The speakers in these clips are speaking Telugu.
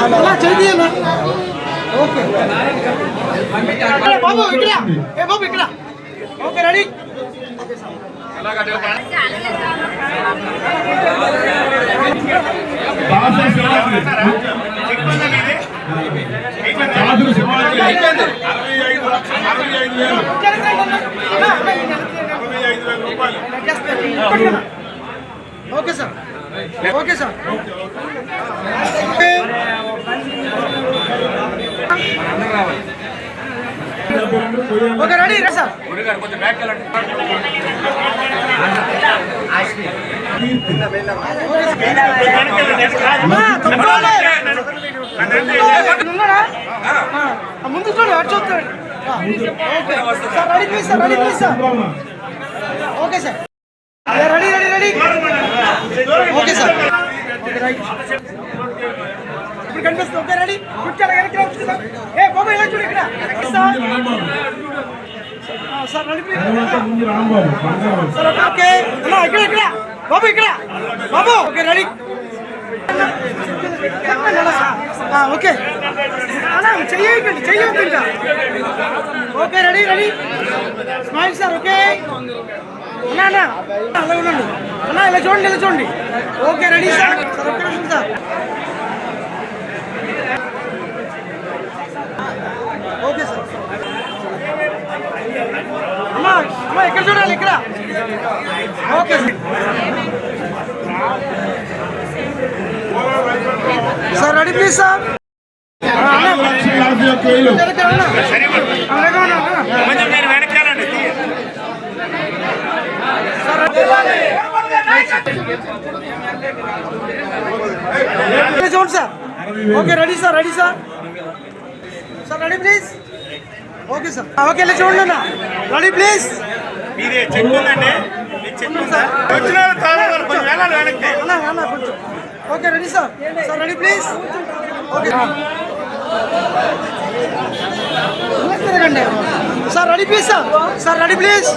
అలా చేయాలి ఓకే ఏ బాబు ఇక్కడ ఏ బాబు ఇక్కడ ఓకే రెడీ దాసు శివాజీ దాసు శివాజీ అరవై ఐదు లక్ష- అరవై ఐదు వేలు అరవై ఐదు వేల రూపాయలు okay sir okay sir okay ready sir ముందు చూడు అటు చూస్తాడు okay sir ready please sir. Ready please sir okay sir. Ready ready ready okay sir right ఇప్పుడు కనిపిస్తుంది. Okay ready. కూర్చోాలి వెనక్కి రావచ్చు సార్ ఏ బాబు ఇలా చూడు ఇక్కడ. సార్. సార్ ఓకే అమ్మా ఇక్కడ ఇక్కడ. బాబు ఇక్కడ. బాబు ఓకే రెడీ. ఓకే. అన్నా చెయ్యకండి చెయ్యొద్దు ఇంకా okay ready ready. Smile sir okay. అన్నా అన్నా. అలా ఉండండి. అన్నా ఇలా చూడండి ఇలా చూడండి. Okay ready sir. సార్ ఒక్క నిమిషం సార్ ఓకే సార్ అమ్మా అమ్మా ఇక్కడ చూడాలి? ఇక్కడ. Okay. Sir sir ready please sir. ఆరు లక్షల యాభై ఒక్క వేలు కొంచెం మీరు వెనకాలండి చూడండి sir. Okay ready sir ready sir. Sir ready please. Okay sir. Okay ఇలా చూడండి అన్న. Ready please. మీదే చెక్ ఉందండి. మీ చెక్ ఉందా? వచ్చిన వాళ్ళు కొంచెం వెళ్ళాలి వెనక్కి. కొంచెం. Okay ready sir. Sir ready please. Okay. తిరగండి sir ready please sir. Sir ready please.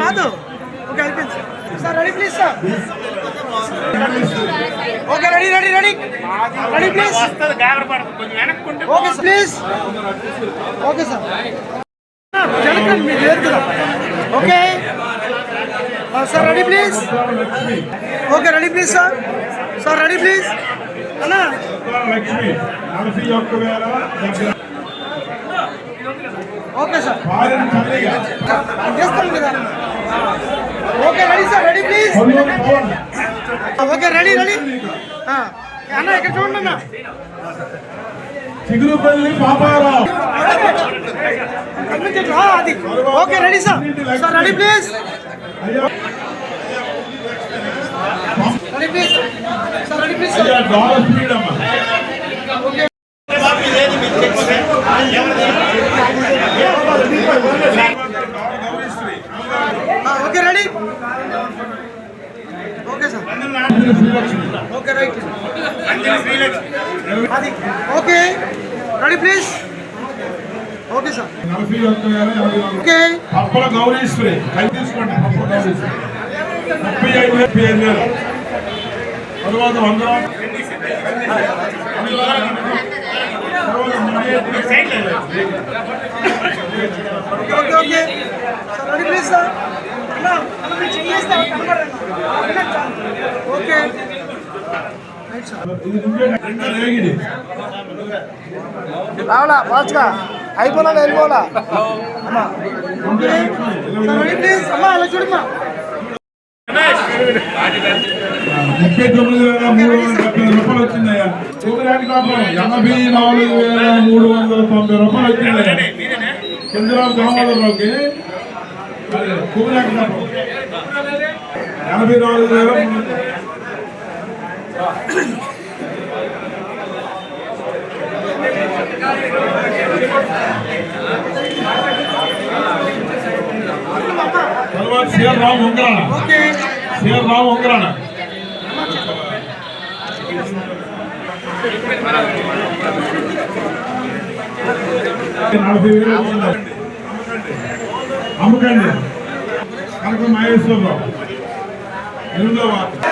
రాదు. ఓకే అయిపోయింది. Sir ready please sir. Okay ready ready ready ready please okay please okay sir జనకల్ మీరు లేదు కదా okay sir ready please okay ready please sir sir ready please అన్నా ఓకే సార్ చేస్తాను కదా okay ready sir ready please okay ready ready. అన్న ఇక్కడ చూడండి అన్న. చిగురుపల్లి పాపారావు. అది. Okay ready sir. Sir ready please. Ready please. Sir ready please dollar freedom okay ready okay sir Srilakshmi okay right Anjali Srilakshmi అది okay ready please okay sir okay Pappala Gowrishwari. కై తీసుకోండి పప్పల గౌరీశ్వరి. ముప్పై ఐదు వేలు ముప్పై ఐదు వేలు తరువాత వంద okay okay okay sir ready please sir అన్నా చెయ్యేస్తే రైట్ సార్ ఇది నువ్వే రెండో రేగిడి రావాలా ఫాస్ట్గా అయిపోలా వెళ్ళిపోవాలా? అమ్మా అమ్మా అలా చూడమ్మా ముప్పై తొమ్మిది వేల మూడు వందల డెబ్బై రూపాయలు వచ్చిందయ్యా ఎనభై నాలుగు వేల మూడు వందల తొంభై రూపాయలు వచ్చిందయ్యా చంద్రబాబు దామోదరరావుకి కుమరాకి కాపురం ఎనభై నాలుగు వేల మూడు వందల- తర్వాత సిఆర్ రావు ఉంగరాణ సిఆర్ రావు ఉంగరాణ నలభై వేలు. అమ్మకండి. కనక మహేశ్వరరావు. ఎనిమిదో వార్డు